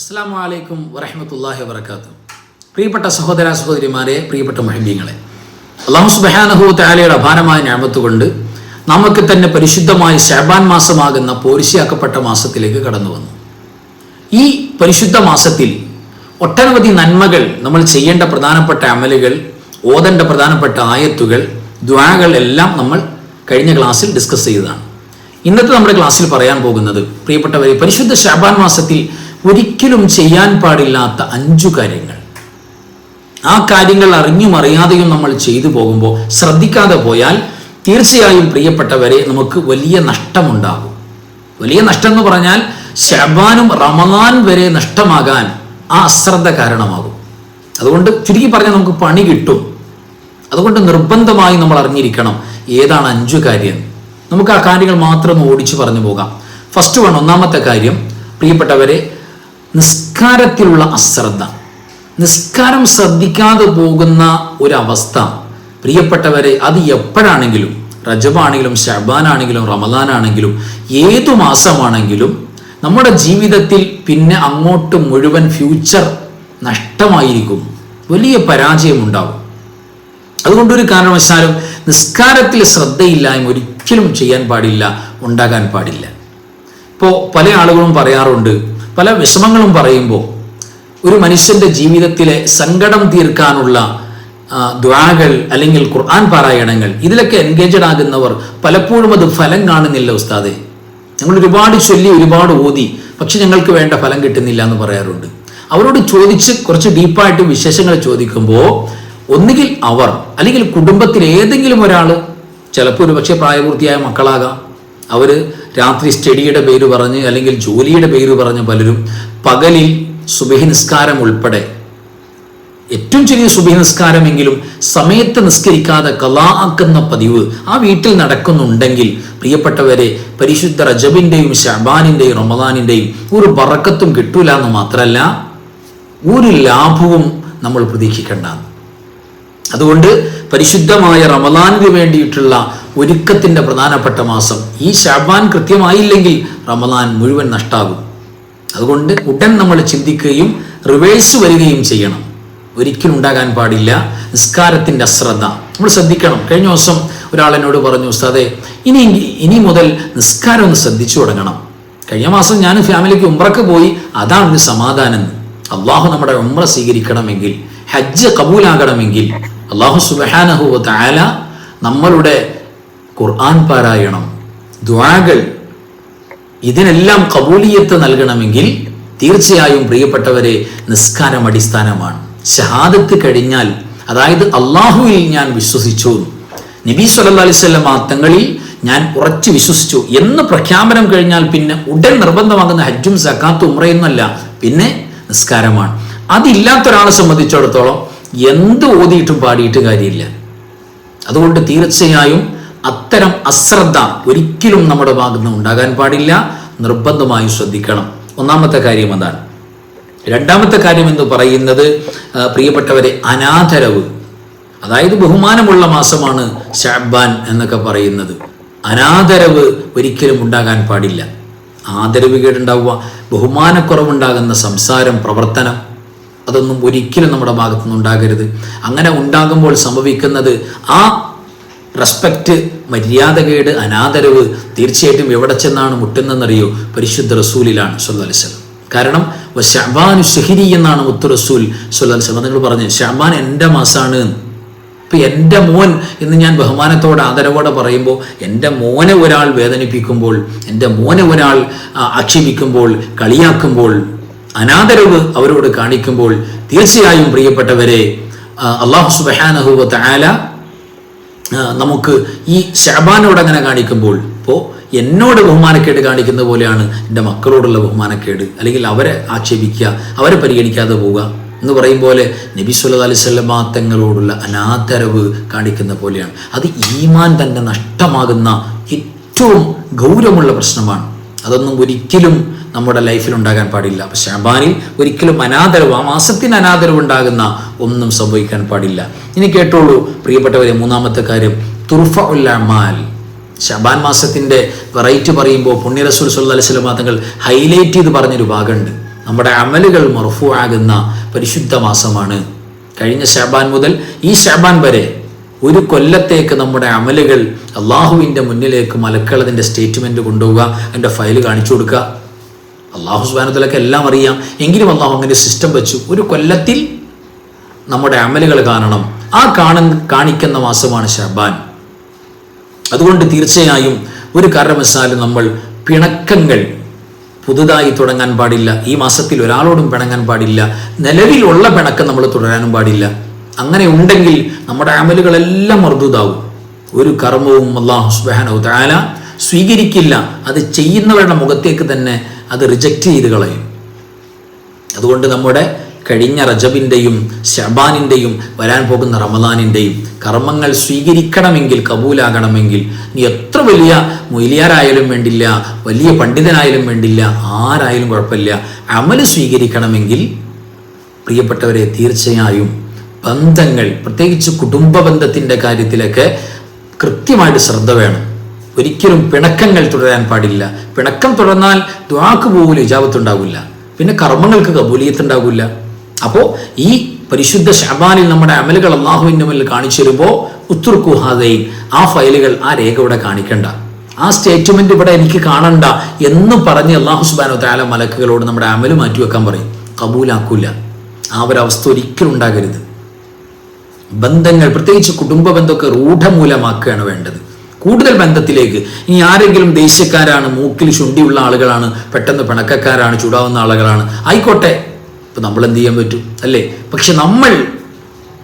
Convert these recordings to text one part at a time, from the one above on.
അസ്സാം വലൈക്കും വറഹമത്തല്ലാഹി വർക്കാത്തു പ്രിയപ്പെട്ട സഹോദര സഹോദരിമാരെ പ്രിയപ്പെട്ട മഹിമ്യങ്ങളെ അള്ളാഹു സുബാനഹു താലയുടെ അപാരമായ ഞാമത്തുകൊണ്ട് നമുക്ക് തന്നെ പരിശുദ്ധമായ ഷാബാൻ മാസമാകുന്ന പോരിശിയാക്കപ്പെട്ട മാസത്തിലേക്ക് കടന്നു വന്നു. ഈ പരിശുദ്ധ മാസത്തിൽ ഒട്ടനവധി നന്മകൾ നമ്മൾ ചെയ്യേണ്ട പ്രധാനപ്പെട്ട അമലുകൾ ഓതേണ്ട പ്രധാനപ്പെട്ട ആയത്തുകൾ ദ്വാകൾ എല്ലാം നമ്മൾ കഴിഞ്ഞ ക്ലാസ്സിൽ ഡിസ്കസ് ചെയ്തതാണ്. ഇന്നത്തെ നമ്മുടെ ക്ലാസ്സിൽ പറയാൻ പോകുന്നത് പ്രിയപ്പെട്ടവരെ പരിശുദ്ധ ഷാബാൻ മാസത്തിൽ ഒരിക്കലും ചെയ്യാൻ പാടില്ലാത്ത അഞ്ചു കാര്യങ്ങൾ. ആ കാര്യങ്ങൾ അറിഞ്ഞും അറിയാതെയും നമ്മൾ ചെയ്തു പോകുമ്പോൾ ശ്രദ്ധിക്കാതെ പോയാൽ തീർച്ചയായും പ്രിയപ്പെട്ടവരെ നമുക്ക് വലിയ നഷ്ടമുണ്ടാകും. വലിയ നഷ്ടം എന്ന് പറഞ്ഞാൽ ശബാനും റമദാൻ വരെ നഷ്ടമാകാൻ ആ അശ്രദ്ധ കാരണമാകും. അതുകൊണ്ട് ചുരുക്കി പറഞ്ഞാൽ നമുക്ക് പണി കിട്ടും. അതുകൊണ്ട് നിർബന്ധമായി നമ്മൾ അറിഞ്ഞിരിക്കണം ഏതാണ് അഞ്ചു കാര്യം. നമുക്ക് ആ കാര്യങ്ങൾ മാത്രം ഓടിച്ചു പറഞ്ഞു പോകാം. ഫസ്റ്റ് വൺ ഒന്നാമത്തെ കാര്യം പ്രിയപ്പെട്ടവരെ നിസ്കാരത്തിലുള്ള അശ്രദ്ധ നിസ്കാരം ശ്രദ്ധിക്കാതെ പോകുന്ന ഒരവസ്ഥ. പ്രിയപ്പെട്ടവരെ അത് എപ്പോഴാണെങ്കിലും റജബാണെങ്കിലും ഷബാനാണെങ്കിലും റമദാനാണെങ്കിലും ഏതു മാസമാണെങ്കിലും നമ്മുടെ ജീവിതത്തിൽ പിന്നെ അങ്ങോട്ട് മുഴുവൻ ഫ്യൂച്ചർ നഷ്ടമായിരിക്കും. വലിയ പരാജയമുണ്ടാവും. അതുകൊണ്ടൊരു കാരണവശാലും നിസ്കാരത്തിൽ ശ്രദ്ധയില്ലായ്മ ഒരിക്കലും ചെയ്യാൻ പാടില്ല ഉണ്ടാകാൻ പാടില്ല. ഇപ്പോൾ പല ആളുകളും പറയാറുണ്ട് പല വിഷമങ്ങളും പറയുമ്പോൾ ഒരു മനുഷ്യന്റെ ജീവിതത്തിലെ സങ്കടം തീർക്കാനുള്ള ദ്വാകൾ അല്ലെങ്കിൽ ഖുർആൻ പാരായണങ്ങൾ ഇതിലൊക്കെ എൻഗേജഡ് ആകുന്നവർ പലപ്പോഴും അത് ഫലം കാണുന്നില്ല ഉസ്താദെ. ഞങ്ങൾ ഒരുപാട് ചൊല്ലി ഒരുപാട് ഓതി പക്ഷെ ഞങ്ങൾക്ക് വേണ്ട ഫലം കിട്ടുന്നില്ല എന്ന് പറയാറുണ്ട്. അവരോട് ചോദിച്ച് കുറച്ച് ഡീപ്പായിട്ട് വിശേഷങ്ങൾ ചോദിക്കുമ്പോൾ ഒന്നുകിൽ അവർ അല്ലെങ്കിൽ കുടുംബത്തിൽ ഏതെങ്കിലും ഒരാൾ ചിലപ്പോൾ ഒരു പക്ഷേ പ്രായപൂർത്തിയായ മക്കളാകാം. അവർ രാത്രി സ്റ്റഡിയുടെ പേര് പറഞ്ഞ് അല്ലെങ്കിൽ ജോലിയുടെ പേര് പറഞ്ഞ് പലരും പകലിൽ സുബഹി നിസ്കാരം ഉൾപ്പെടെ ഏറ്റവും ചെറിയ സുബഹി നിസ്കാരമെങ്കിലും സമയത്ത് നിസ്കരിക്കാതെ കലാക്കുന്ന പതിവ് ആ വീട്ടിൽ നടക്കുന്നുണ്ടെങ്കിൽ പ്രിയപ്പെട്ടവരെ പരിശുദ്ധ റജബിന്റെയും ഷബാനിന്റെയും റമദാനിന്റെയും ഒരു ബറക്കത്തും കിട്ടൂല എന്ന് മാത്രമല്ല ഒരു ലാഭവും നമ്മൾ പ്രതീക്ഷിക്കേണ്ട. അതുകൊണ്ട് പരിശുദ്ധമായ റമദാനിന് വേണ്ടിയിട്ടുള്ള ഒരുക്കത്തിന്റെ പ്രധാനപ്പെട്ട മാസം. ഈ ഷാബാൻ കൃത്യമായില്ലെങ്കിൽ റമദാൻ മുഴുവൻ നഷ്ടാകും. അതുകൊണ്ട് ഉടൻ നമ്മൾ ചിന്തിക്കുകയും റിവേഴ്സ് വരികയും ചെയ്യണം. ഒരിക്കലും ഉണ്ടാകാൻ പാടില്ല നിസ്കാരത്തിന്റെ അശ്രദ്ധ. നമ്മൾ ശ്രദ്ധിക്കണം. കഴിഞ്ഞ ദിവസം ഒരാൾ എന്നോട് പറഞ്ഞു ഉസ്താദെ ഇനി ഇനി മുതൽ നിസ്കാരം ഒന്ന് ശ്രദ്ധിച്ചു തുടങ്ങണം. കഴിഞ്ഞ മാസം ഞാൻ ഫാമിലിക്ക് ഉമ്രക്ക് പോയി അതാണ് ഒരു സമാധാനം. അള്ളാഹു നമ്മുടെ ഉമ്ര സ്വീകരിക്കണമെങ്കിൽ ഹജ്ജ് കബൂലാകണമെങ്കിൽ അള്ളാഹു സുബഹാനഹു താല നമ്മളുടെ ഖുർആൻ പാരായണം ദ്വാകൾ ഇതിനെല്ലാം കബൂലിയത്ത് നൽകണമെങ്കിൽ തീർച്ചയായും പ്രിയപ്പെട്ടവരെ നിസ്കാരം അടിസ്ഥാനമാണ്. ഷഹാദത്ത് കഴിഞ്ഞാൽ അതായത് അള്ളാഹുവിൽ ഞാൻ വിശ്വസിച്ചു. നബി സല്ലാ അലിസ്വല്ലം തങ്ങളിൽ ഞാൻ ഉറച്ചു വിശ്വസിച്ചു. എന്ന് പ്രഖ്യാപനം കഴിഞ്ഞാൽ പിന്നെ ഉടൻ നിർബന്ധമാകുന്ന ഹജ്ജും സക്കാത്തും ഉമ്രയൊന്നുമല്ല പിന്നെ നിസ്കാരമാണ്. അതില്ലാത്ത ഒരാളെ സംബന്ധിച്ചിടത്തോളം എന്ത് ഓതിയിട്ടും പാടിയിട്ട് കാര്യമില്ല. അതുകൊണ്ട് തീർച്ചയായും അത്തരം അശ്രദ്ധ ഒരിക്കലും നമ്മുടെ ഭാഗത്ത് ഉണ്ടാകാൻ പാടില്ല. നിർബന്ധമായും ശ്രദ്ധിക്കണം. ഒന്നാമത്തെ കാര്യം അതാണ്. രണ്ടാമത്തെ കാര്യം എന്ന് പറയുന്നത് പ്രിയപ്പെട്ടവരെ അനാദരവ്. അതായത് ബഹുമാനമുള്ള മാസമാണ് ഷാബാൻ എന്നൊക്കെ പറയുന്നത്. അനാദരവ് ഒരിക്കലും ഉണ്ടാകാൻ പാടില്ല. ആദരവ് കേടുണ്ടാവുക ബഹുമാനക്കുറവുണ്ടാകുന്ന സംസാരം പ്രവർത്തനം അതൊന്നും ഒരിക്കലും നമ്മുടെ ഭാഗത്തുനിന്ന് ഉണ്ടാകരുത്. അങ്ങനെ ഉണ്ടാകുമ്പോൾ സംഭവിക്കുന്നത് ആ റെസ്പെക്റ്റ് മര്യാദകേട് അനാദരവ് തീർച്ചയായിട്ടും എവിടെ ചെന്നാണ് മുട്ടുന്നതെന്നറിയോ? പരിശുദ്ധ റസൂലിലാണ് സൊല്ലാസ്ലം കാരണം ഷഹബാനു ഷഹിരി എന്നാണ് മുത്തു റസൂൽ സൊല്ലാസ്ലം നിങ്ങൾ പറഞ്ഞു ഷാബാൻ എന്റെ മാസാണ്. ഇപ്പം എന്റെ മോൻ എന്ന് ഞാൻ ബഹുമാനത്തോടെ ആദരവോടെ പറയുമ്പോൾ എന്റെ മോനെ ഒരാൾ വേദനിപ്പിക്കുമ്പോൾ എന്റെ മോനെ ഒരാൾ ആക്ഷേപിക്കുമ്പോൾ കളിയാക്കുമ്പോൾ അനാദരവ് അവരോട് കാണിക്കുമ്പോൾ തീർച്ചയായും പ്രിയപ്പെട്ടവരെ അള്ളാഹു സുബഹാനഹുവ ആ, നമുക്ക് ഈ ഷാബാനോട് അങ്ങനെ കാണിക്കുമ്പോൾ ഇപ്പോൾ എന്നോട് ബഹുമാനക്കേട് കാണിക്കുന്ന പോലെയാണ് എന്റെ മക്കളോടുള്ള ബഹുമാനക്കേട്. അല്ലെങ്കിൽ അവരെ ആക്ഷേപിക്കുക അവരെ പരിഗണിക്കാതെ പോവുക എന്ന് പറയും പോലെ നബി സുല്ലാ അലിസ്വല്ലമാ തങ്ങളോടുള്ള അനാദരവ് കാണിക്കുന്ന പോലെയാണ്. അത് ഈമാൻ തന്നെ നഷ്ടമാകുന്ന ഏറ്റവും ഗൗരവമുള്ള പ്രശ്നമാണ്. അതൊന്നും ഒരിക്കലും നമ്മുടെ ലൈഫിൽ ഉണ്ടാകാൻ പാടില്ല. അപ്പൊ ഷാബാനിൽ ഒരിക്കലും അനാദരവ് ആ മാസത്തിന് അനാദരവ് ഉണ്ടാകുന്ന ഒന്നും സംഭവിക്കാൻ പാടില്ല. ഇനി കേട്ടോളൂ പ്രിയപ്പെട്ടവരെ മൂന്നാമത്തെ കാര്യം. തുർഫ ഉല്ലമാൽ ഷബാൻ മാസത്തിന്റെ വെറൈറ്റി പറയുമ്പോൾ പുണ്യ റസൂൽ സുല്ലാ അലൈഹി വസല്ലം തങ്ങൾ ഹൈലൈറ്റ് ചെയ്ത് പറഞ്ഞൊരു ഭാഗമുണ്ട്. നമ്മുടെ അമലുകൾ മർഫു ആകുന്ന പരിശുദ്ധ മാസമാണ്. കഴിഞ്ഞ ഷാബാൻ മുതൽ ഈ ഷാബാൻ വരെ ഒരു കൊല്ലത്തേക്ക് നമ്മുടെ അമലുകൾ അള്ളാഹുവിന്റെ മുന്നിലേക്ക് മലക്കളതിന്റെ സ്റ്റേറ്റ്മെന്റ് കൊണ്ടുപോവുക അതിന്റെ ഫയൽ കാണിച്ചു കൊടുക്കുക. അള്ളാഹു സുബാനത്തിലൊക്കെ എല്ലാം അറിയാം. എങ്കിലും അള്ളാഹു അങ്ങനെ സിസ്റ്റം വെച്ചു. ഒരു കൊല്ലത്തിൽ നമ്മുടെ അമലുകൾ കാണണം. ആ കാണ കാണിക്കുന്ന മാസമാണ് ഷബാൻ അതുകൊണ്ട് തീർച്ചയായും ഒരു കാരണവശാലും നമ്മൾ പിണക്കങ്ങൾ പുതുതായി തുടങ്ങാൻ പാടില്ല. ഈ മാസത്തിൽ ഒരാളോടും പിണങ്ങാൻ പാടില്ല. നിലവിലുള്ള പിണക്കം നമ്മൾ തുടരാനും പാടില്ല. അങ്ങനെ ഉണ്ടെങ്കിൽ നമ്മുടെ അമലുകളെല്ലാം മർദ്ദുതാവും ഒരു കർമ്മവും അള്ളാഹു സുബാനോ താല സ്വീകരിക്കില്ല. അത് ചെയ്യുന്നവരുടെ മുഖത്തേക്ക് തന്നെ അത് റിജക്റ്റ് ചെയ്ത് കളയും. അതുകൊണ്ട് നമ്മുടെ കഴിഞ്ഞ റജബിന്റെയും ഷബാനിന്റെയും വരാൻ പോകുന്ന റമദാനിന്റെയും കർമ്മങ്ങൾ സ്വീകരിക്കണമെങ്കിൽ കബൂലാകണമെങ്കിൽ നീ എത്ര വലിയ മൊയിലിയാരായാലും വേണ്ടില്ല വലിയ പണ്ഡിതനായാലും വേണ്ടില്ല ആരായാലും കുഴപ്പമില്ല. അമൽ സ്വീകരിക്കണമെങ്കിൽ പ്രിയപ്പെട്ടവരെ തീർച്ചയായും ബന്ധങ്ങൾ പ്രത്യേകിച്ച് കുടുംബ ബന്ധത്തിന്റെ കാര്യത്തിലൊക്കെ കൃത്യമായിട്ട് ശ്രദ്ധ വേണം. ഒരിക്കലും പിണക്കങ്ങൾ തുടരാൻ പാടില്ല. പിണക്കം തുടർന്നാൽ ദ്വാക്ക് പോലും ഇജാപത്തുണ്ടാവില്ല പിന്നെ കർമ്മങ്ങൾക്ക് കബൂലിയത്തുണ്ടാവില്ല അപ്പോൾ ഈ പരിശുദ്ധ ശബാനിൽ നമ്മുടെ അമലുകൾ അള്ളാഹുവിന്റെ മുന്നിൽ കാണിച്ചു തരുമ്പോൾ ഉത്തർക്കുഹാതയിൽ ആ ഫയലുകൾ ആ രേഖ ഇവിടെ കാണിക്കണ്ട. ആ സ്റ്റേറ്റ്മെന്റ് ഇവിടെ എനിക്ക് കാണണ്ട എന്ന് പറഞ്ഞ് അള്ളാഹു സുബാനോ താല മലക്കുകളോട് നമ്മുടെ അമൽ മാറ്റിവെക്കാൻ പറയും. കബൂലാക്കൂല. ആ ഒരവസ്ഥ ഒരിക്കലും ഉണ്ടാകരുത്. ബന്ധങ്ങൾ പ്രത്യേകിച്ച് കുടുംബ ബന്ധമൊക്കെ രൂഢമൂലമാക്കുകയാണ് വേണ്ടത്. കൂടുതൽ ബന്ധത്തിലേക്ക് ഇനി ആരെങ്കിലും ദേഷ്യക്കാരാണ് മൂക്കിൽ ശുണ്ടിയുള്ള ആളുകളാണ് പെട്ടെന്ന് പിണക്കക്കാരാണ് ചൂടാവുന്ന ആളുകളാണ് ആയിക്കോട്ടെ. ഇപ്പം നമ്മൾ എന്ത് ചെയ്യാൻ പറ്റും? അല്ലേ? പക്ഷെ നമ്മൾ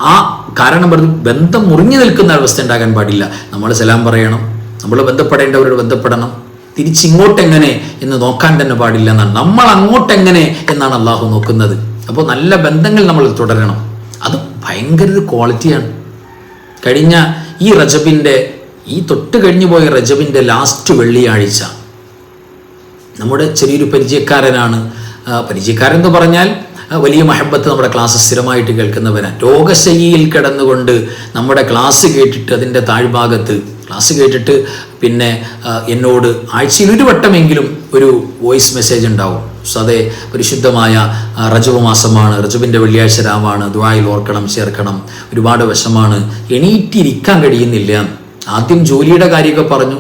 ആ കാരണം പറഞ്ഞ് ബന്ധം മുറിഞ്ഞു നിൽക്കുന്ന അവസ്ഥ ഉണ്ടാകാൻ പാടില്ല. നമ്മൾ സലാം പറയണം. നമ്മൾ ബന്ധപ്പെടേണ്ടവരോട് ബന്ധപ്പെടണം. തിരിച്ചിങ്ങോട്ടെങ്ങനെ എന്ന് നോക്കാൻ തന്നെ പാടില്ല എന്നാണ്. നമ്മൾ അങ്ങോട്ടെങ്ങനെ എന്നാണ് അള്ളാഹു നോക്കുന്നത്. അപ്പോൾ നല്ല ബന്ധങ്ങൾ നമ്മൾ തുടരണം. അത് ഭയങ്കര ഒരു ക്വാളിറ്റിയാണ്. കഴിഞ്ഞ ഈ റജബിന്റെ ഈ തൊട്ട് കഴിഞ്ഞു പോയ റജബിന്റെ ലാസ്റ്റ് വെള്ളിയാഴ്ച നമ്മുടെ ചെറിയൊരു പരിചയക്കാരനാണ്. പരിചയക്കാരൻ എന്ന് പറഞ്ഞാൽ വലിയ മഹബത്ത് നമ്മുടെ ക്ലാസ് സ്ഥിരമായിട്ട് കേൾക്കുന്നവനാണ് രോഗശൈലിയിൽ കിടന്നുകൊണ്ട് നമ്മുടെ ക്ലാസ് കേട്ടിട്ട് അതിന്റെ താഴ്ഭാഗത്ത് ക്ലാസ് കേട്ടിട്ട് പിന്നെ എന്നോട് ആഴ്ചയിൽ ഒരു വട്ടമെങ്കിലും ഒരു വോയിസ് മെസ്സേജ് ഉണ്ടാവും. സോ അതെ പരിശുദ്ധമായ റജബ് മാസമാണ് റജബിന്റെ വെള്ളിയാഴ്ച രാവാണ് ദ്വായിൽ ഓർക്കണം ചേർക്കണം ഒരുപാട് വിഷമാണ്. എണീറ്റിരിക്കാൻ കഴിയുന്നില്ല. ആദ്യം ജോലിയുടെ കാര്യമൊക്കെ പറഞ്ഞു.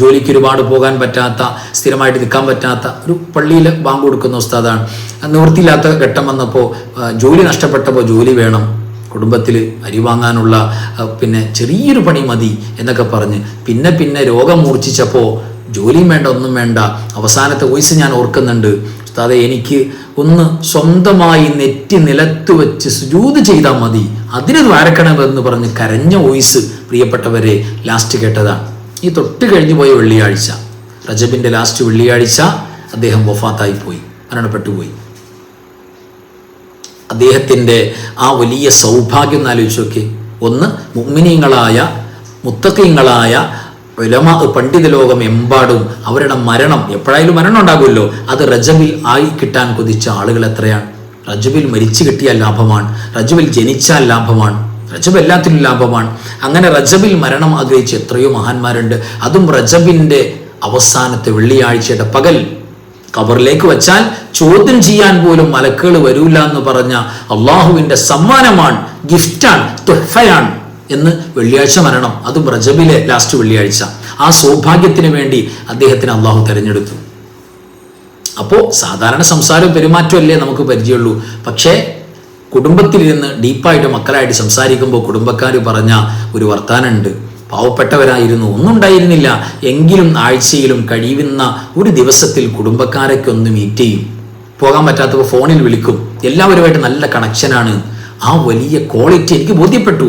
ജോലിക്ക് ഒരുപാട് പോകാൻ പറ്റാത്ത സ്ഥിരമായിട്ട് നിൽക്കാൻ പറ്റാത്ത ഒരു പള്ളിയിൽ ബാങ്ക് കൊടുക്കുന്ന ഉസ്താദാണ്. നിവൃത്തിയില്ലാത്ത ഘട്ടം വന്നപ്പോൾ ജോലി നഷ്ടപ്പെട്ടപ്പോൾ ജോലി വേണം. കുടുംബത്തിൽ അരി വാങ്ങാനുള്ള പിന്നെ ചെറിയൊരു പണി മതി എന്നൊക്കെ പറഞ്ഞ്. പിന്നെ പിന്നെ രോഗം മൂർച്ഛിച്ചപ്പോൾ ജോലിയും വേണ്ട ഒന്നും വേണ്ട. അവസാനത്തെ വോയിസ് ഞാൻ ഓർക്കുന്നുണ്ട്. ഉസ്താദെ എനിക്ക് ഒന്ന് സ്വന്തമായി നെറ്റി നിലത്ത് വെച്ച് സുജൂത് ചെയ്താൽ മതി. അതിന് ദ്വാരക്കണമെന്ന് പറഞ്ഞ് കരഞ്ഞ വോയിസ് പ്രിയപ്പെട്ടവരെ ലാസ്റ്റ് കേട്ടതാണ്. ഈ തൊട്ട് കഴിഞ്ഞു പോയ വെള്ളിയാഴ്ച റജബിന്റെ ലാസ്റ്റ് വെള്ളിയാഴ്ച അദ്ദേഹം വഫാത്തായി പോയി മരണപ്പെട്ടു പോയി. അദ്ദേഹത്തിന്റെ ആ വലിയ സൗഭാഗ്യം എന്നാലോചിച്ചൊക്കെ ഒന്ന് മുഗ്മിനീങ്ങളായ മുത്തക്കീങ്ങളായ ഉലമ പണ്ഡിത ലോകം എമ്പാടും അവരുടെ മരണം എപ്പോഴായാലും മരണം ഉണ്ടാകുമല്ലോ. അത് റജബിൽ ആയി കിട്ടാൻ കൊതിച്ച ആളുകൾ എത്രയാണ്? റജബിൽ മരിച്ചു കിട്ടിയാൽ ലാഭമാണ്. റജബിൽ ജനിച്ചാൽ ലാഭമാണ്. റജബ് എല്ലാത്തിനും ലാഭമാണ്. അങ്ങനെ റജബിൽ മരണം ആഗ്രഹിച്ച എത്രയോ മഹാന്മാരുണ്ട്. അതും റജബിന്റെ അവസാനത്തെ വെള്ളിയാഴ്ചയുടെ പകൽ. കബറിലേക്ക് വച്ചാൽ ചോദ്യം ചെയ്യാൻ പോലും മലക്കുകൾ വരൂല എന്ന് പറഞ്ഞ അള്ളാഹുവിന്റെ സമ്മാനമാണ് ഗിഫ്റ്റാണ് തുഹഫയാണ്. എന്ന് വെള്ളിയാഴ്ച മരണം അതും റജബിലെ ലാസ്റ്റ് വെള്ളിയാഴ്ച. ആ സൗഭാഗ്യത്തിന് വേണ്ടി അദ്ദേഹത്തിന് അള്ളാഹു തെരഞ്ഞെടുത്തു. അപ്പോൾ സാധാരണ സംസാരവും പെരുമാറ്റമല്ലേ നമുക്ക് പരിചയമുള്ളൂ. പക്ഷേ കുടുംബത്തിലിരുന്ന് ഡീപ്പായിട്ട് മക്കളായിട്ട് സംസാരിക്കുമ്പോൾ കുടുംബക്കാർ പറഞ്ഞ ഒരു വർത്താനുണ്ട് പാവപ്പെട്ടവരായിരുന്നു ഒന്നും ഉണ്ടായിരുന്നില്ല എങ്കിലും ആഴ്ചയിലും കഴിയുന്ന ഒരു ദിവസത്തിൽ കുടുംബക്കാരൊക്കെ ഒന്ന് മീറ്റ് ചെയ്യും. പോകാൻ പറ്റാത്തപ്പോൾ ഫോണിൽ വിളിക്കും. എല്ലാവരുമായിട്ട് നല്ല കണക്ഷനാണ് ആ വലിയ ക്വാളിറ്റി എനിക്ക് ബോധ്യപ്പെട്ടു.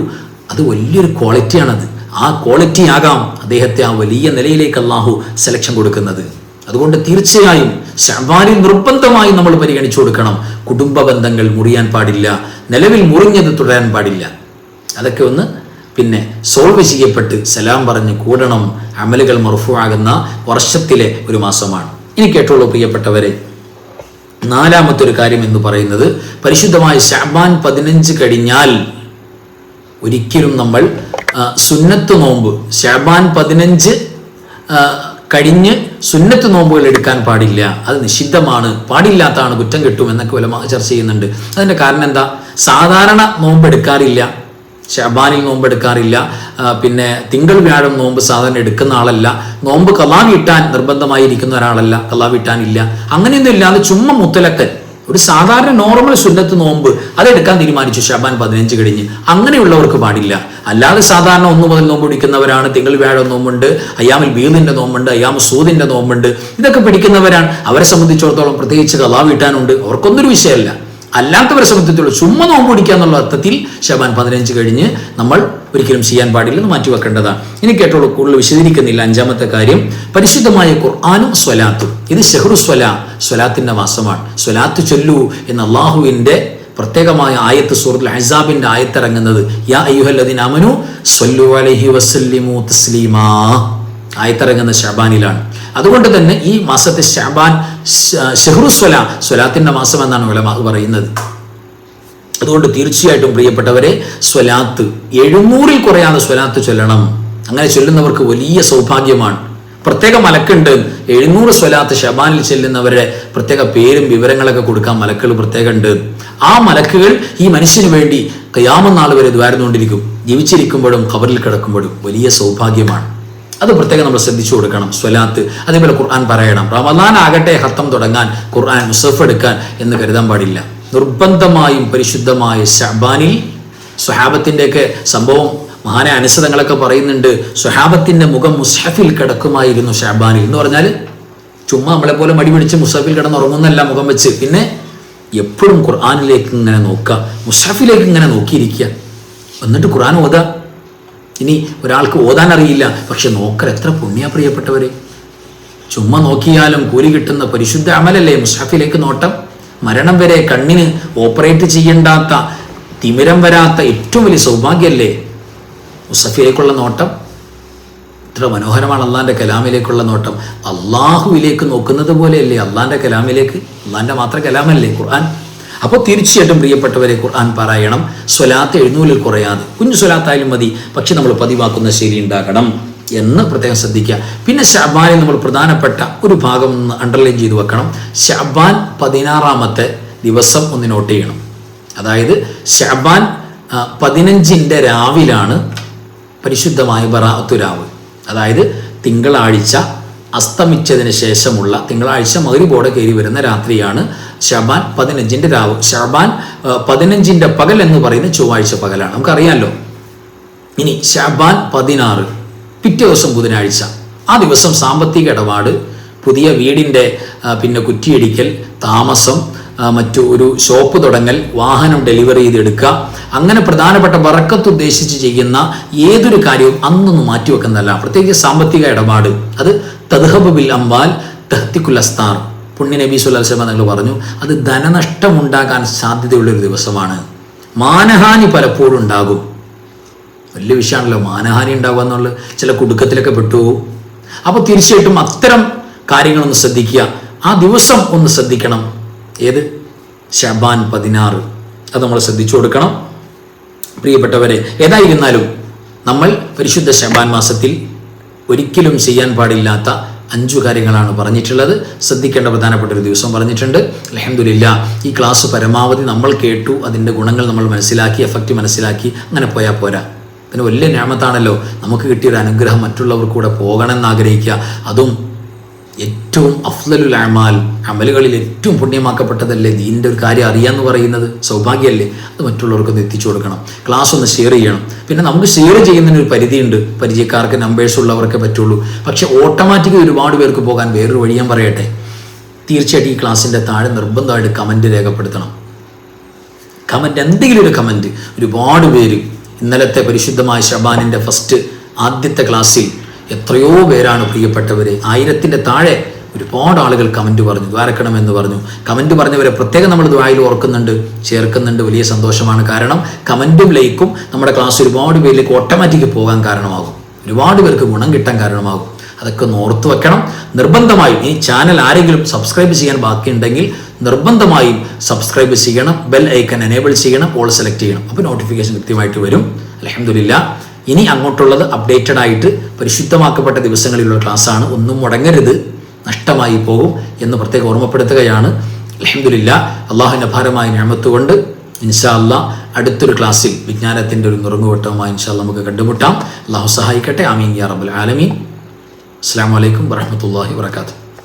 അത് വലിയൊരു ക്വാളിറ്റിയാണത് ആ ക്വാളിറ്റി ആകാം അദ്ദേഹത്തെ ആ വലിയ നിലയിലേക്ക് അള്ളാഹു സെലക്ഷൻ കൊടുക്കുന്നത്. അതുകൊണ്ട് തീർച്ചയായും ഷാബാനിൽ നിർബന്ധമായി നമ്മൾ പരിഗണിച്ചു കൊടുക്കണം. കുടുംബ ബന്ധങ്ങൾ മുറിയാൻ പാടില്ല നിലവിൽ മുറിഞ്ഞത് തുടരാൻ പാടില്ല. അതൊക്കെ ഒന്ന് പിന്നെ സോൾവ് ചെയ്യപ്പെട്ട് സലാം പറഞ്ഞ് കൂടണം. അമലുകൾ മറുഫു ആകുന്ന വർഷത്തിലെ ഒരു മാസമാണ്. ഇനി കേട്ടോളൂ പ്രിയപ്പെട്ടവരെ. നാലാമത്തെ ഒരു കാര്യം എന്ന് പറയുന്നത് പരിശുദ്ധമായ ഷാബാൻ പതിനഞ്ച് കഴിഞ്ഞാൽ ഒരിക്കലും നമ്മൾ സുന്നത്ത് നോമ്പ് ഷാബാൻ പതിനഞ്ച് കഴിഞ്ഞ് സുന്നത്ത് നോമ്പുകൾ എടുക്കാൻ പാടില്ല. അത് നിഷിദ്ധമാണ് പാടില്ലാത്തതാണ് കുറ്റം കിട്ടും എന്നൊക്കെ വല്ല ചർച്ച ചെയ്യുന്നുണ്ട്. അതിന്റെ കാരണം എന്താ? സാധാരണ നോമ്പ് എടുക്കാറില്ല. ഷബാനിൽ നോമ്പ് എടുക്കാറില്ല. പിന്നെ തിങ്കൾ വ്യാഴം നോമ്പ് സാധാരണ എടുക്കുന്ന ആളല്ല. നോമ്പ് കലാവിട്ടാൻ നിർബന്ധമായിരിക്കുന്ന ഒരാളല്ല കലാവിട്ടാനില്ല അങ്ങനെയൊന്നും ഇല്ലാതെ ചുമ്മാ മുത്തലക്കൻ ഒരു സാധാരണ നോർമൽ സുന്നത്ത് നോമ്പ് അതെടുക്കാൻ തീരുമാനിച്ചു ഷബാൻ പതിനഞ്ച് കഴിഞ്ഞ്. അങ്ങനെയുള്ളവർക്ക് പാടില്ല. അല്ലാതെ സാധാരണ ഒന്ന് മുതൽ നോമ്പ് പിടിക്കുന്നവരാണ്. തിങ്കൾ വ്യാഴം നോമ്പുണ്ട് അയ്യാമിൽ ബീദിന്റെ നോമ്പുണ്ട് അയ്യാമ സൂദിന്റെ നോമ്പുണ്ട്. ഇതൊക്കെ പിടിക്കുന്നവരാണ്. അവരെ സംബന്ധിച്ചിടത്തോളം പ്രത്യേകിച്ച് കലാ വീട്ടാനുണ്ട് അവർക്കൊന്നൊരു വിഷയമല്ല. അല്ലാത്തവരെ സംബന്ധിച്ചുള്ള ചുമ്മാ നോമ്പ് പിടിക്കുക എന്നുള്ള അർത്ഥത്തിൽ ഷബാൻ പതിനഞ്ച് കഴിഞ്ഞ് നമ്മൾ ഒരിക്കലും ചെയ്യാൻ പാടില്ലെന്ന് മാറ്റിവെക്കേണ്ടതാണ് ഇനി കേട്ടോളൂ കൂടുതൽ വിശദീകരിക്കുന്നില്ല. അഞ്ചാമത്തെ കാര്യം പരിശുദ്ധമായ ഖുർആാനും സ്വലാത്തും. ഇത് ഷെഹ്റു സ്വല സ്വലാത്തിന്റെ മാസമാണ് സ്വലാത്ത് ചൊല്ലു എന്ന അള്ളാഹുവിന്റെ പ്രത്യേകമായ ആയത്ത് സൂറത്തുൽ അഹസാബിന്റെ ആയത്തിറങ്ങുന്നത് യാ അയ്യുഹല്ലദീന അമനു സ്വല്ലു അലൈഹി വസല്ലിമു തസ്ലീമാ. ആയത്തിറങ്ങുന്ന ഷാബാനിലാണ് അതുകൊണ്ട് തന്നെ ഈ മാസത്തെ ഷാബാൻ ഷെഹ്റു സ്വല സ്വലാത്തിന്റെ മാസം എന്നാണ് ഉലമാ പറയുന്നത്. അതുകൊണ്ട് തീർച്ചയായിട്ടും പ്രിയപ്പെട്ടവരെ സ്വലാത്ത് എഴുന്നൂറിൽ കുറയാതെ സ്വലാത്ത് ചൊല്ലണം. അങ്ങനെ ചൊല്ലുന്നവർക്ക് വലിയ സൗഭാഗ്യമാണ്. പ്രത്യേക മലക്കുണ്ട്. എഴുന്നൂറ് സ്വലാത്ത് ഷബാനിൽ ചെല്ലുന്നവരുടെ പ്രത്യേക പേരും വിവരങ്ങളൊക്കെ കൊടുക്കാൻ മലക്കുകൾ പ്രത്യേകം ഉണ്ട് ആ മലക്കുകൾ ഈ മനുഷ്യന് വേണ്ടി കയാമനാൾ വരെ ദ്വാരുന്നുകൊണ്ടിരിക്കും. ജീവിച്ചിരിക്കുമ്പോഴും കവറിൽ കിടക്കുമ്പോഴും വലിയ സൗഭാഗ്യമാണ്. അത് പ്രത്യേകം നമ്മൾ ശ്രദ്ധിച്ചു കൊടുക്കണം. സ്വലാത്ത് അതേപോലെ ഖുർആൻ പറയണം. റമദാൻ ആകട്ടെ ഹത്തം തുടങ്ങാൻ ഖുർആൻ മുസഫ് എടുക്കാൻ എന്ന് കരുതാൻ പാടില്ല. നിർബന്ധമായും പരിശുദ്ധമായ ഷബാനിൽ സ്വഹാബത്തിന്റെയൊക്കെ സംഭവം മഹാന അനുസൃതങ്ങളൊക്കെ പറയുന്നുണ്ട് സ്വഹാബത്തിന്റെ മുഖം മുസ്ഹഫിൽ കിടക്കുമായിരുന്നു ഷാബാനിൽ എന്ന് പറഞ്ഞാൽ ചുമ്മാ നമ്മളെ പോലെ മടി പിടിച്ച് മുസഫിൽ കിടന്നുറങ്ങുന്നല്ല മുഖം വെച്ച്. പിന്നെ എപ്പോഴും ഖുർആാനിലേക്ക് ഇങ്ങനെ നോക്കുക മുസ്ഹഫിലേക്ക് ഇങ്ങനെ നോക്കിയിരിക്കുക. എന്നിട്ട് ഖുർആൻ ഓതാ. ഇനി ഒരാൾക്ക് ഓതാൻ അറിയില്ല. പക്ഷെ നോക്കൽ എത്ര പുണ്യ പ്രിയപ്പെട്ടവരെ. ചുമ്മാ നോക്കിയാലും കൂലി കിട്ടുന്ന പരിശുദ്ധ അമലല്ലേ മുസ്ഹഫിലേക്ക് നോട്ടം? മരണം വരെ കണ്ണിന് ഓപ്പറേറ്റ് ചെയ്യണ്ടാത്ത തിമിരം വരാത്ത ഏറ്റവും വലിയ സൗഭാഗ്യമല്ലേ മുസഫിലേക്കുള്ള നോട്ടം? ഇത്ര മനോഹരമാണ് അള്ളാന്റെ കലാമിലേക്കുള്ള നോട്ടം. അള്ളാഹുവിലേക്ക് നോക്കുന്നത് പോലെയല്ലേ അള്ളാന്റെ കലാമിലേക്ക്? അള്ളാന്റെ മാത്രം കലാമല്ലേ ഖുർആൻ? അപ്പോൾ തീർച്ചയായിട്ടും പ്രിയപ്പെട്ടവരെ ഖുർആൻ പറയണം സ്വലാത്ത് എഴുന്നൂലിൽ കുറയാതെ. കുഞ്ഞു സ്വലാത്തായാലും മതി പക്ഷെ നമ്മൾ പതിവാക്കുന്ന ശൈലി ഉണ്ടാകണം എന്ന് പ്രത്യേകം ശ്രദ്ധിക്കുക. പിന്നെ ഷാബാനിൽ നമ്മൾ പ്രധാനപ്പെട്ട ഒരു ഭാഗം ഒന്ന് അണ്ടർലൈൻ ചെയ്തു വെക്കണം. ഷാബാൻ പതിനാറാമത്തെ ദിവസം ഒന്ന് നോട്ട് ചെയ്യണം. അതായത് ഷാബാൻ പതിനഞ്ചിന്റെ രാവിലാണ് പരിശുദ്ധമായ ബറാത്തുരാവ് അതായത് തിങ്കളാഴ്ച അസ്തമിച്ചതിന് ശേഷമുള്ള തിങ്കളാഴ്ച മകരിബോടെ കയറി വരുന്ന രാത്രിയാണ് ഷാബാൻ പതിനഞ്ചിന്റെ രാവ്. ഷാബാൻ പതിനഞ്ചിന്റെ പകൽ എന്ന് പറയുന്ന ചൊവ്വാഴ്ച പകലാണ്. നമുക്കറിയാമല്ലോ ഇനി ഷാബാൻ പതിനാറ് പിറ്റേ ദിവസം ബുധനാഴ്ച. ആ ദിവസം സാമ്പത്തിക ഇടപാട് പുതിയ വീടിന്റെ പിന്നെ കുറ്റിയടിക്കൽ താമസം മറ്റു ഒരു ഷോപ്പ് തുടങ്ങൽ വാഹനം ഡെലിവറി ചെയ്തെടുക്കുക അങ്ങനെ പ്രധാനപ്പെട്ട വറക്കത്ത് ഉദ്ദേശിച്ച് ചെയ്യുന്ന ഏതൊരു കാര്യവും അന്നൊന്ന് മാറ്റിവെക്കുന്നതല്ല. പ്രത്യേകിച്ച് സാമ്പത്തിക ഇടപാട്. അത് തദ്ഹബ് ബിൽ അംബാൽ തഹ്തിക്കുൽ അസ്താർ. പുണ്യ നബി സുല്ലാസ്ലമ നിങ്ങൾ പറഞ്ഞു അത് ധനനഷ്ടം ഉണ്ടാകാൻ സാധ്യതയുള്ള ഒരു ദിവസമാണ്. മാനഹാനി പലപ്പോഴും ഉണ്ടാകും. വലിയ വിഷയമാണല്ലോ മാനഹാനി ഉണ്ടാകുക എന്നുള്ളത്. ചില കുടുക്കത്തിലൊക്കെ പെട്ടുപോകും അപ്പോൾ തീർച്ചയായിട്ടും അത്തരം കാര്യങ്ങളൊന്ന് ശ്രദ്ധിക്കുക. ആ ദിവസം ഒന്ന് ശ്രദ്ധിക്കണം. ഏത്? ഷബാൻ പതിനാറ്. അത് നമ്മൾ ശ്രദ്ധിച്ചു കൊടുക്കണം. പ്രിയപ്പെട്ടവരെ ഏതായിരുന്നാലും നമ്മൾ പരിശുദ്ധ ഷബാൻ മാസത്തിൽ ഒരിക്കലും ചെയ്യാൻ പാടില്ലാത്ത അഞ്ചു കാര്യങ്ങളാണ് പറഞ്ഞിട്ടുള്ളത്. ശ്രദ്ധിക്കേണ്ട പ്രധാനപ്പെട്ട ഒരു ദിവസം പറഞ്ഞിട്ടുണ്ട്. അലഹമില്ല ഈ ക്ലാസ് പരമാവധി നമ്മൾ കേട്ടു അതിന്റെ ഗുണങ്ങൾ നമ്മൾ മനസ്സിലാക്കി എഫക്റ്റ് മനസ്സിലാക്കി അങ്ങനെ പോയാൽ പോരാ. പിന്നെ വലിയ ഞാമത്താണല്ലോ നമുക്ക് കിട്ടിയൊരു അനുഗ്രഹം മറ്റുള്ളവർ കൂടെ പോകണമെന്ന് ആഗ്രഹിക്കുക. അതും ഏറ്റവും അഫ്ലലുൽ അമാൽ അമലുകളിൽ ഏറ്റവും പുണ്യമാക്കപ്പെട്ടതല്ലേ ദീനിന്റെ ഒരു കാര്യം അറിയാന്ന് പറയുന്നത്? സൗഭാഗ്യമല്ലേ അത് മറ്റുള്ളവർക്കൊന്ന് എത്തിച്ചു കൊടുക്കണം. ക്ലാസ് ഒന്ന് ഷെയർ ചെയ്യണം. പിന്നെ നമുക്ക് ഷെയർ ചെയ്യുന്നതിന് ഒരു പരിധിയുണ്ട്. പരിചയക്കാർക്ക് നമ്പേഴ്സ് ഉള്ളവർക്കേ പറ്റുള്ളൂ. പക്ഷേ ഓട്ടോമാറ്റിക്കലി ഒരുപാട് പേർക്ക് പോകാൻ വേറൊരു വഴി ഞാൻ പറയട്ടെ. തീർച്ചയായിട്ടും ഈ ക്ലാസ്സിന്റെ താഴെ നിർബന്ധമായിട്ട് കമന്റ് രേഖപ്പെടുത്തണം. കമന്റ് എന്തെങ്കിലും ഒരു കമന്റ് ഒരുപാട് പേര് ഇന്നലത്തെ പരിശുദ്ധമായ ഷബാനിന്റെ ഫസ്റ്റ് ആദ്യത്തെ ക്ലാസ്സിൽ എത്രയോ പേരാണ് പ്രിയപ്പെട്ടവർ ആയിരത്തിന്റെ താഴെ ഒരുപാട് ആളുകൾ കമന്റ് പറഞ്ഞു ദ്വാരക്കണമെന്ന് പറഞ്ഞു. കമന്റ് പറഞ്ഞവരെ പ്രത്യേകം നമ്മൾ ദ്വായിൽ ഓർക്കുന്നുണ്ട് ചേർക്കുന്നുണ്ട്. വലിയ സന്തോഷമാണ്. കാരണം കമന്റും ലൈക്കും നമ്മുടെ ക്ലാസ് ഒരുപാട് പേരിലേക്ക് ഓട്ടോമാറ്റിക് പോകാൻ കാരണമാകും. ഒരുപാട് പേർക്ക് ഗുണം കിട്ടാൻ കാരണമാകും. അതൊക്കെ ഒന്ന് ഓർത്ത് വെക്കണം. നിർബന്ധമായും ഈ ചാനൽ ആരെങ്കിലും സബ്സ്ക്രൈബ് ചെയ്യാൻ ബാക്കിയുണ്ടെങ്കിൽ നിർബന്ധമായും സബ്സ്ക്രൈബ് ചെയ്യണം. ബെൽ ഐക്കൺ എനേബിൾ ചെയ്യണം. ഓൾ സെലക്ട് ചെയ്യണം. അപ്പോൾ നോട്ടിഫിക്കേഷൻ കൃത്യമായിട്ട് വരും. അലഹമില്ല ഇനി അങ്ങോട്ടുള്ളത് അപ്ഡേറ്റഡ് ആയിട്ട് പരിശുദ്ധമാക്കപ്പെട്ട ദിവസങ്ങളിലുള്ള ക്ലാസ്സാണ് ഒന്നും മുടങ്ങരുത്. നഷ്ടമായി പോകും എന്ന് പ്രത്യേകം ഓർമ്മപ്പെടുത്തുകയാണ്. അലഹമില്ല അള്ളാഹുവിന്റെ ഭാരമായ ഞാമത്തുകൊണ്ട് ഇൻഷാ അല്ല അടുത്തൊരു ക്ലാസ്സിൽ വിജ്ഞാനത്തിന്റെ ഒരു നുറുങ്ങുവട്ടവുമായി ഇൻഷാ അല്ലാ നമുക്ക് കണ്ടുമുട്ടാം. അള്ളാഹു സഹായിക്കട്ടെ. ആമീൻ യാ റബുൽ ആലമീൻ. അസ്സാം വലൈക്കും വറഹമത്തല്ലാഹി വാത്തു